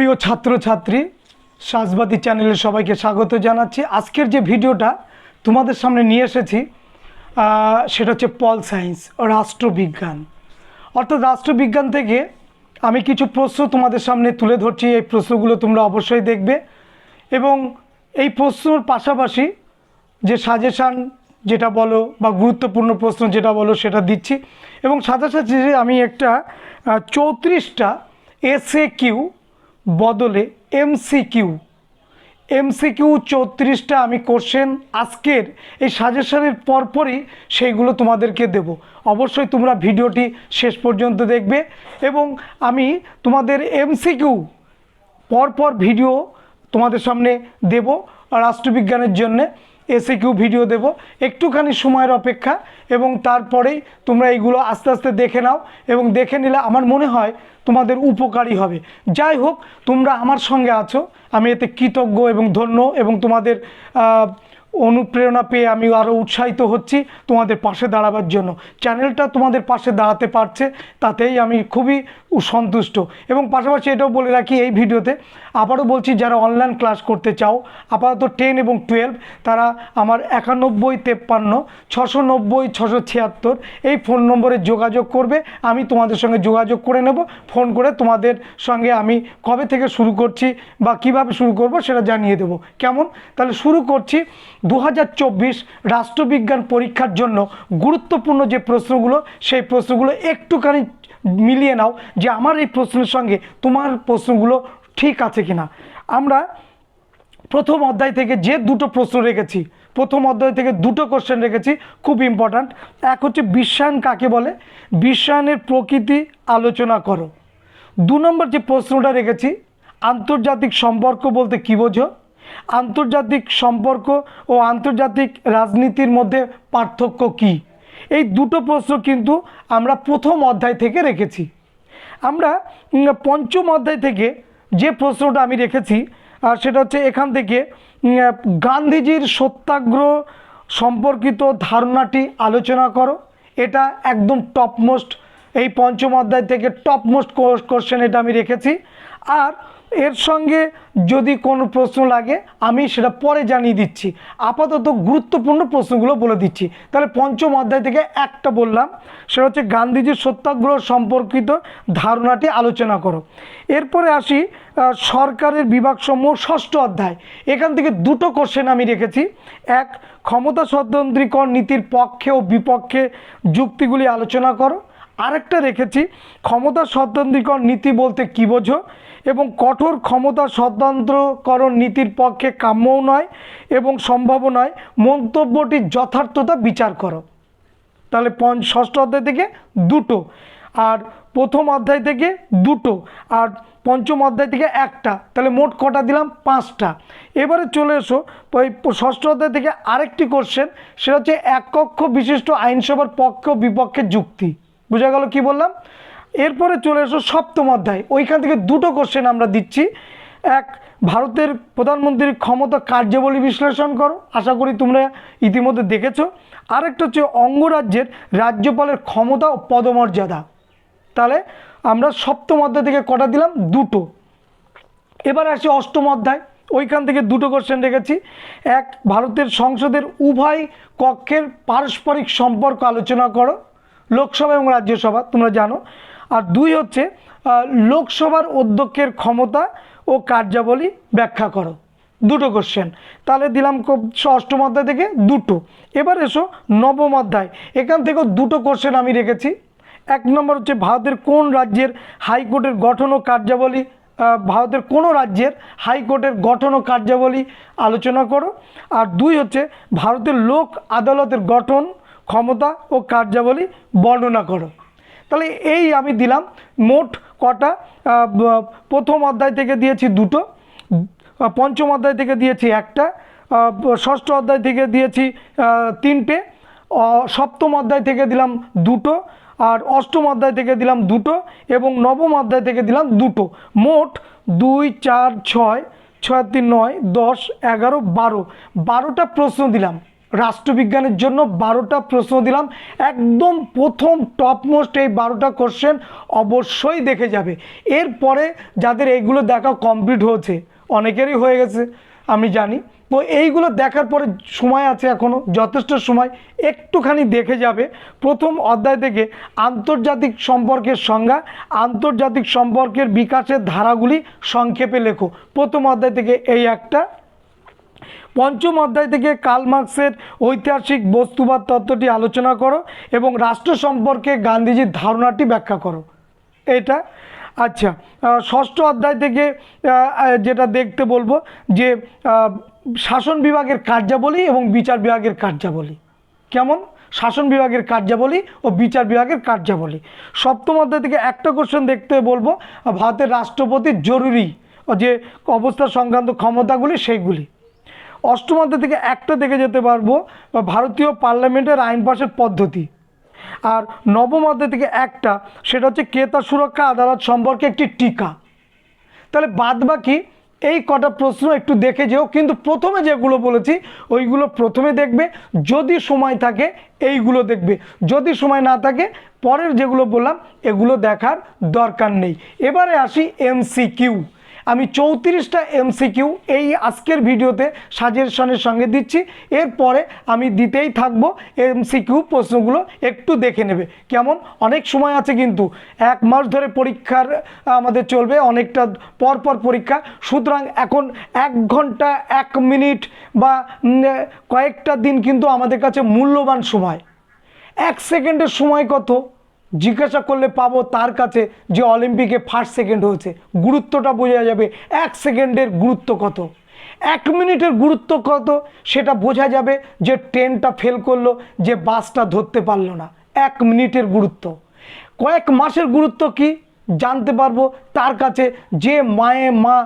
প্রিয় ছাত্রছাত্রী, সাজবাতি চ্যানেলে সবাইকে স্বাগত জানাচ্ছি। আজকের যে ভিডিওটা তোমাদের সামনে নিয়ে এসেছি সেটা হচ্ছে পল সায়েন্স রাষ্ট্রবিজ্ঞান। অর্থাৎ রাষ্ট্রবিজ্ঞান থেকে আমি কিছু প্রশ্ন তোমাদের সামনে তুলে ধরছি। এই প্রশ্নগুলো তোমরা অবশ্যই দেখবে এবং এই প্রশ্নর পাশাপাশি যে সাজেশান যেটা বলো বা গুরুত্বপূর্ণ প্রশ্ন যেটা বলো সেটা দিচ্ছি এবং সাথে সাথে আমি একটা চৌত্রিশটা এসএ কিউ বদলে এমসিকিউ। এমসিকিউ চৌত্রিশটা আমি কোশ্চেন আজকের এই সাজেশনের পরপরই সেইগুলো তোমাদেরকে দেব। অবশ্যই তোমরা ভিডিওটি শেষ পর্যন্ত দেখবে এবং আমি তোমাদের এমসিকিউ পরপর ভিডিও তোমাদের সামনে দেব রাষ্ট্রবিজ্ঞানের জন্যে। এসে কিউ ভিডিও দেব। একটুখানি সময়ের অপেক্ষা এবং তারপরেই তোমরা এইগুলো আস্তে আস্তে দেখে নাও এবং দেখে নিলে আমার মনে হয় তোমাদের উপকারী হবে। যাই হোক, তোমরা আমার সঙ্গে আছো। আমি এতে কৃতজ্ঞ এবং ধন্য এবং তোমাদের অনুপ্রেরণা পেয়ে আমি আরও উৎসাহিত হচ্ছি তোমাদের পাশে দাঁড়াবার জন্য। চ্যানেলটা তোমাদের পাশে দাঁড়াতে পারছে, তাতেই আমি খুবই সন্তুষ্ট। এবং পাশাপাশি এটাও বলে রাখি এই ভিডিওতে, আবারও বলছি, যারা অনলাইন ক্লাস করতে চাও, আপাতত টেন এবং টুয়েলভ তারা আমার একানব্বই তেপ্পান্ন ছশো নব্বই ছশো ছিয়াত্তর এই ফোন নম্বরে যোগাযোগ করবে। আমি তোমাদের সঙ্গে যোগাযোগ করে নেব। ফোন করে তোমাদের সঙ্গে আমি কবে থেকে শুরু করছি বা কীভাবে শুরু করব সেটা জানিয়ে দেবো। কেমন? তাহলে শুরু করছি দু হাজার চব্বিশ রাষ্ট্রবিজ্ঞান পরীক্ষার জন্য গুরুত্বপূর্ণ যে প্রশ্নগুলো, সেই প্রশ্নগুলো একটুখানি মিলিয়ে নাও যে আমার এই প্রশ্নের সঙ্গে তোমার প্রশ্নগুলো ঠিক আছে কিনা। আমরা প্রথম অধ্যায় থেকে যে দুটো প্রশ্ন রেখেছি, প্রথম অধ্যায় থেকে দুটো কোশ্চেন রেখেছি, খুব ইম্পর্ট্যান্ট এক হচ্ছে বিশ্বায়ন কাকে বলে? বিশ্বায়নের প্রকৃতি আলোচনা করো। দু নম্বর যে প্রশ্নটা রেখেছি, আন্তর্জাতিক সম্পর্ক বলতে কী বোঝো? আন্তর্জাতিক সম্পর্ক ও আন্তর্জাতিক রাজনীতির মধ্যে পার্থক্য কী? এই দুটো প্রশ্ন কিন্তু আমরা প্রথম অধ্যায় থেকে রেখেছি। আমরা পঞ্চম অধ্যায় থেকে যে প্রশ্নটা আমি রেখেছি আর সেটা হচ্ছে এখান থেকে গান্ধীজির সত্যাগ্রহ সম্পর্কিত ধারণাটি আলোচনা করো। এটা একদম টপমোস্ট এই পঞ্চম অধ্যায় থেকে টপমোস্ট কোশ্চেন এটা আমি রেখেছি। আর এর সঙ্গে যদি কোনো প্রশ্ন লাগে, আমি সেটা পরে জানিয়ে দিচ্ছি। আপাতত গুরুত্বপূর্ণ প্রশ্নগুলো বলে দিচ্ছি। তাহলে পঞ্চম অধ্যায় থেকে একটা বললাম, সেটা হচ্ছে গান্ধীজির সত্যাগ্রহ সম্পর্কিত ধারণাটি আলোচনা করো। এরপরে আসি সরকারের বিভাগসমূহ ষষ্ঠ অধ্যায়। এখান থেকে দুটো কোশ্চেন আমি রেখেছি। এক, ক্ষমতা স্বতন্ত্রীকরণ নীতির পক্ষে ও বিপক্ষে যুক্তিগুলি আলোচনা করো। আরেকটা রেখেছি, ক্ষমতা স্বতন্ত্রীকরণ নীতি বলতে কী বোঝো? এবং কঠোর ক্ষমতা স্বতন্ত্রকরণ নীতির পক্ষে কাম্যও নয় এবং সম্ভব নয়। মন্তব্যটির যথার্থতা বিচার করো। তাহলে পঞ্চ ষষ্ঠ অধ্যায় থেকে দুটো আর প্রথম অধ্যায় থেকে দুটো আর পঞ্চম অধ্যায় থেকে একটা। তাহলে মোট কটা দিলাম? পাঁচটা। এবারে চলে এসো, ওই ষষ্ঠ অধ্যায় থেকে আরেকটি কোশ্চেন সেটা হচ্ছে এক কক্ষ বিশিষ্ট আইনসভার পক্ষ ও বিপক্ষের যুক্তি। বোঝা গেল কি বললাম? এরপরে চলে এসো সপ্তম অধ্যায়। ওইখান থেকে দুটো কোশ্চেন আমরা দিচ্ছি। এক, ভারতের প্রধানমন্ত্রীর ক্ষমতা কার্যাবলী বিশ্লেষণ করো। আশা করি তোমরা ইতিমধ্যে দেখেছ। আরেকটা হচ্ছে অঙ্গরাজ্যের রাজ্যপালের ক্ষমতা ও পদমর্যাদা। তাহলে আমরা সপ্তম অধ্যায় থেকে কটা দিলাম? দুটো। এবার আসি অষ্টম অধ্যায়। ওইখান থেকে দুটো কোশ্চেন রেখেছি। এক, ভারতের সংসদের উভয় কক্ষের পারস্পরিক সম্পর্ক আলোচনা করো। লোকসভা এবং রাজ্যসভা, তোমরা জানো। আর দুই হচ্ছে লোকসভার অধ্যক্ষের ক্ষমতা ও কার্যাবলী ব্যাখ্যা করো। দুটো কোশ্চেন তাহলে দিলাম অষ্টম অধ্যায় থেকে দুটো। এবার এসো নবম অধ্যায়। এখান থেকেও দুটো কোশ্চেন আমি রেখেছি। এক নম্বর হচ্ছে, ভারতের কোন রাজ্যের হাইকোর্টের গঠন ও কার্যাবলী ভারতের কোনো রাজ্যের হাইকোর্টের গঠন ও কার্যাবলী আলোচনা করো। আর দুই হচ্ছে, ভারতের লোক আদালতের গঠন, ক্ষমতা ও কার্যাবলী বর্ণনা করো। তাহলে এই আমি দিলাম। মোট কটা প্রথম অধ্যায় থেকে দিয়েছি দুটো পঞ্চম অধ্যায় থেকে দিয়েছি একটা ষষ্ঠ অধ্যায় থেকে দিয়েছি তিনটে সপ্তম অধ্যায় থেকে দিলাম দুটো, আর অষ্টম অধ্যায় থেকে দিলাম দুটো, এবং নবম অধ্যায় থেকে দিলাম দুটো। মোট দুই, চার, ছয় ছয়, তিন, নয়, দশ, এগারো, বারো। বারোটা প্রশ্ন দিলাম। রাষ্ট্রবিজ্ঞানের জন্য বারোটা প্রশ্ন দিলাম। একদম প্রথম টপমোস্ট এই বারোটা কোশ্চেন অবশ্যই দেখে যাবে। এরপরে যাদের এইগুলো দেখা কমপ্লিট হয়েছে, অনেকেরই হয়ে গেছে, আমি জানি। তো এইগুলো দেখার পরে সময় আছে এখনও যথেষ্ট সময়, একটুখানি দেখে যাবে। প্রথম অধ্যায় থেকে আন্তর্জাতিক সম্পর্কের সংজ্ঞা, আন্তর্জাতিক সম্পর্কের বিকাশের ধারাগুলি সংক্ষেপে লেখো। প্রথম অধ্যায় থেকে এই একটা পঞ্চম অধ্যায় থেকে কার্ল মার্কসের ঐতিহাসিক বস্তুবাদ তত্ত্বটি আলোচনা করো এবং রাষ্ট্র সম্পর্কে গান্ধীজির ধারণাটি ব্যাখ্যা করো। এটা? আচ্ছা ষষ্ঠ অধ্যায় থেকে যেটা দেখতে বলব যে শাসন বিভাগের কার্যাবলী এবং বিচার বিভাগের কার্যাবলী। কেমন? শাসন বিভাগের কার্যাবলী ও বিচার বিভাগের কার্যাবলী। সপ্তম অধ্যায় থেকে একটা কোশ্চেন দেখতে বলব, ভারতের রাষ্ট্রপতির জরুরি যে অবস্থা সংক্রান্ত ক্ষমতাগুলি সেইগুলি। অষ্টম অধ্যায় থেকে একটা দেখে যেতে পারব বা ভারতীয় পার্লামেন্টের আইন পাশের পদ্ধতি। আর নবম থেকে একটা, সেটা হচ্ছে ক্রেতা সুরক্ষা, আদালত সম্পর্কে একটি টিকা। তাহলে বাদ বাকি এই কটা প্রশ্ন একটু দেখে যেও, কিন্তু প্রথমে যেগুলো বলেছি, ওইগুলো প্রথমে দেখবে, যদি সময় থাকে এইগুলো দেখবে। যদি সময় না থাকে, পরের যেগুলো বললাম, এগুলো দেখার দরকার নেই। এবারে আসি এমসিকিউ আমি চৌত্রিশটা এমসিকিউ এই আজকের ভিডিওতে সাজেশনের সঙ্গে দিচ্ছি। এরপরে আমি দিতেই থাকব এমসিকিউ প্রশ্নগুলো একটু দেখে নেবে। কেমন? অনেক সময় আছে কিন্তু, এক মাস ধরে পরীক্ষার আমাদের চলবে অনেকটা পর পর পরীক্ষা। সুতরাং এখন এক ঘণ্টা, এক মিনিট বা কয়েকটা দিন কিন্তু আমাদের কাছে মূল্যবান সময়। এক সেকেন্ডের সময় কত? জিজ্ঞাসা করলে পাবো তার কাছে যে অলিম্পিকে ফার্স্ট সেকেন্ড হয়েছে। গুরুত্বটা বোঝা যাবে এক সেকেন্ডের গুরুত্ব কত। এক মিনিটের গুরুত্ব কত সেটা বোঝা যাবে যে ট্রেনটা ফেল করল, যে বাসটা ধরতে পারল না। এক মিনিটের গুরুত্ব। কয়েক মাসের গুরুত্ব কি জানতে পারব। তার কাছে যে মায়ে মা,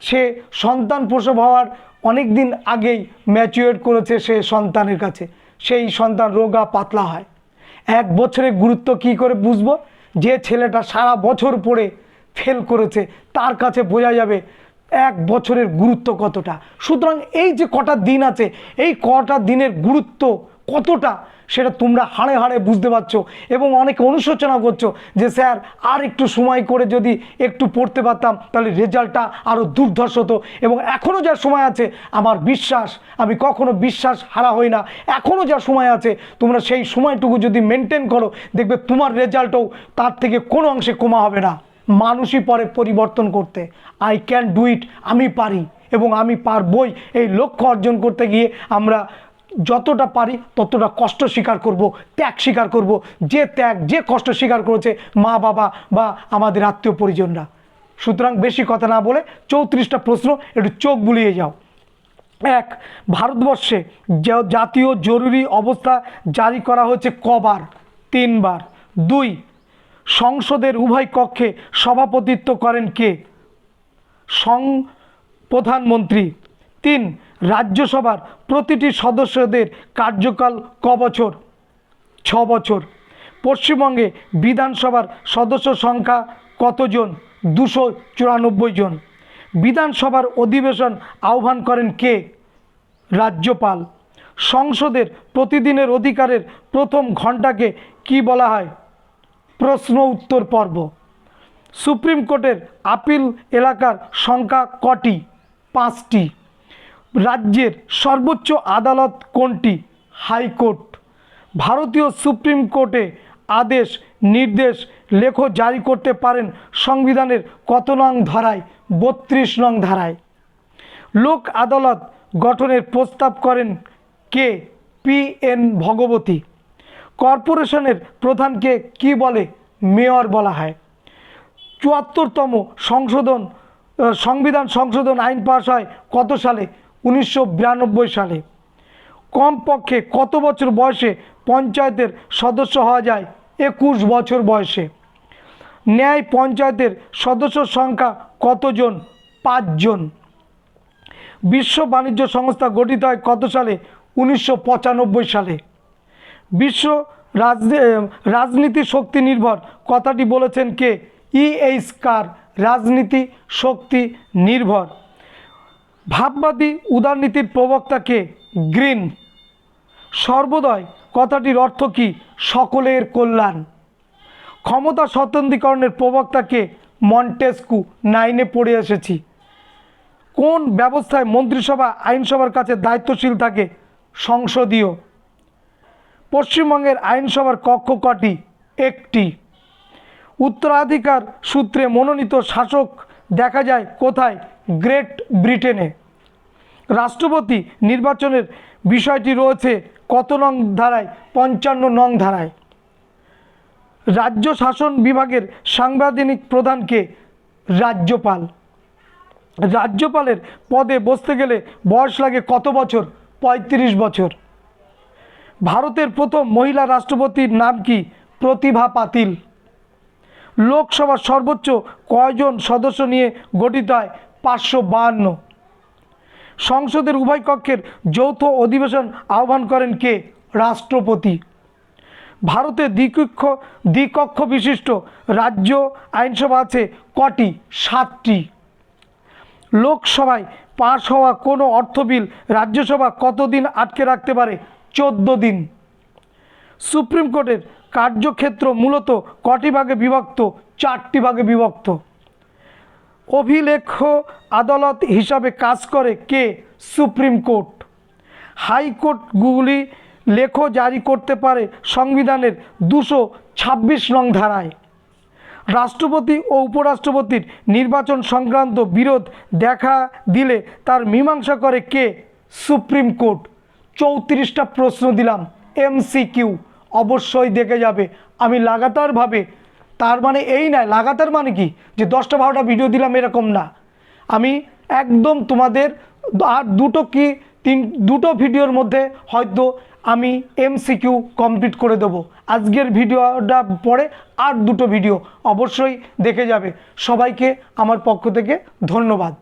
সে সন্তান প্রসব হওয়ার অনেক দিন আগেই ম্যাচিওর করেছে সে সন্তানের কাছে। সেই সন্তান রোগা, পাতলা হয়। এক বছরের গুরুত্ব কি করে বুঝব? যে ছেলেটা সারা বছর পড়ে ফেল করেছে, তার কাছে বোঝা যাবে এক বছরের গুরুত্ব কতটা। সুতরাং এই যে কটা দিন আছে, এই কটা দিনের গুরুত্ব কতটা সেটা তোমরা হাড়ে হাড়ে বুঝতে পারছ এবং অনেকে অনুশোচনা করছ যে, স্যার, আর একটু সময় করে যদি একটু পড়তে পারতাম, তাহলে রেজাল্টটা আরও দুর্ধর্ষ হতো। এবং এখনও যা সময় আছে, আমার বিশ্বাস, আমি কখনো বিশ্বাস হারা হই না। এখনও যা সময় আছে, তোমরা সেই সময়টুকু যদি মেনটেন করো, দেখবে তোমার রেজাল্টও তার থেকে কোনো অংশে কমা হবে না। মানুষই পরে পরিবর্তন করতে। আই ক্যান ডু ইট আমি পারি এবং আমি পারবই। এই লক্ষ্য অর্জন করতে গিয়ে আমরা যতটা পারি ততটা কষ্ট স্বীকার করব, ত্যাগ স্বীকার করব। যে ত্যাগ, যে কষ্ট স্বীকার করেছে মা, বাবা বা আমাদের আত্মীয় পরিজনরা। সুতরাং বেশি কথা না বলে চৌত্রিশটা প্রশ্ন একটু চোখ বুলিয়ে যাও। এক, ভারতবর্ষে জাতীয় জরুরি অবস্থা জারি করা হয়েছে কবার? তিনবার। দুই, সংসদের উভয় কক্ষে সভাপতিত্ব করেন কে? সং, প্রধানমন্ত্রী তিন রাজ্যসভার প্রতিটি সদস্যদের কার্যকাল ক বছর ছ বছর। পশ্চিমবঙ্গে বিধানসভার সদস্য সংখ্যা কতজন? দুশো চুরানব্বই জন। বিধানসভার অধিবেশন আহ্বান করেন কে? রাজ্যপাল। সংসদের প্রতিদিনের অধিকারের প্রথম ঘণ্টাকে কি বলা হয়? প্রশ্ন উত্তর পর্ব। সুপ্রিম কোর্টের আপিল এলাকার সংখ্যা কটি? পাঁচটি। রাজ্যের সর্বোচ্চ আদালত কোনটি? হাইকোর্ট। ভারতীয় সুপ্রিম কোর্টে আদেশ, নির্দেশ, লেখ জারি করতে পারেন সংবিধানের কত নং ধারায়? বত্রিশ নং ধারায়। লোক আদালত গঠনের প্রস্তাব করেন কে? পি. এন. ভগবতী। কর্পোরেশনের প্রধানকে কি বলে? মেয়র বলা হয়। চুয়াত্তরতম সংশোধন সংবিধান সংশোধন আইন পাশ হয় কত সালে? উনিশশো বিরানব্বই সালে। কমপক্ষে কত বছর বয়সে পঞ্চায়েতের সদস্য হওয়া যায়? একুশ বছর বয়সে। ন্যায় পঞ্চায়েতের সদস্য সংখ্যা কতজন? পাঁচজন। বিশ্ব বাণিজ্য সংস্থা গঠিত হয় কত সালে? উনিশশো পঁচানব্বই সালে। বিশ্ব রাজনী রাজনীতি শক্তি নির্ভর। কথাটি বলেছেন কে? ইএইচ কার, রাজনীতি শক্তি নির্ভর। ভাববাদী উদারনীতির প্রবক্তাকে গ্রিন। সর্বদয় কথাটির অর্থ কি? সকলের কল্যাণ। ক্ষমতা স্বতন্ত্রীকরণের প্রবক্তাকে মন্টেস্কু নাইনে পড়ে এসেছি। কোন ব্যবস্থায় মন্ত্রিসভা, আইনসভার কাছে দায়িত্বশীল থাকে? সংসদীয়। পশ্চিমবঙ্গের আইনসভার কক্ষ কটি একটি। উত্তরাধিকার সূত্রে মনোনীত শাসক দেখা যায় কোথায়? গ্রেট ব্রিটেনে। রাষ্ট্রপতি নির্বাচনের বিষয়টি রয়েছে কত নং ধারায়? পঞ্চান্ন নং ধারায়। রাজ্য শাসন বিভাগের সাংবিধানিক প্রধানকে রাজ্যপাল। রাজ্যপালের পদে বসতে গেলে বয়স লাগে কত বছর? পঁয়ত্রিশ বছর। ভারতের প্রথম মহিলা রাষ্ট্রপতির নাম কি? প্রতিভা পাতিল। লোকসভার সর্বোচ্চ কয়জন সদস্য নিয়ে গঠিত হয়? পাঁচশো বাহান্ন। সংসদের উভয় কক্ষের যৌথ অধিবেশন আহ্বান করেন কে? রাষ্ট্রপতি। ভারতের দ্বিকক্ষ দ্বিকক্ষ বিশিষ্ট রাজ্য আইনসভা আছে কটি? সাতটি। লোকসভায় পাশ হওয়া কোনো অর্থ বিল রাজ্যসভা কতদিন আটকে রাখতে পারে? চোদ্দ দিন। সুপ্রিম কোর্টের কার্যক্ষেত্র মূলত কটি ভাগে বিভক্ত? চারটি ভাগে বিভক্ত। অভিলেখ আদালত হিসাবে কাজ করে কে? Supreme court. হাইকোর্টগুলি লেখ জারি করতে পারে সংবিধানের দুশো ছাব্বিশ নং ধারায়। রাষ্ট্রপতি ও উপরাষ্ট্রপতির নির্বাচন সংক্রান্ত বিরোধ দেখা দিলে তার মীমাংসা করে কে? Supreme court. চৌত্রিশটা প্রশ্ন দিলাম। এমসিকিউ। অবশ্যই দেখে যাবে। আমি লাগাতারভাবে তার মানে এই নয় লাগাতার মানে কি? যে দশটা বারোটা ভিডিও দিলাম এরকম না। আমি একদম তোমাদের আর দুটো কি, তিন, দুটো ভিডিওর মধ্যে হয়তো আমি এমসিকিউ কমপ্লিট করে দেবো। আজকের ভিডিওটা পরে আর দুটো ভিডিও অবশ্যই দেখে যাবে। সবাইকে আমার পক্ষ থেকে ধন্যবাদ।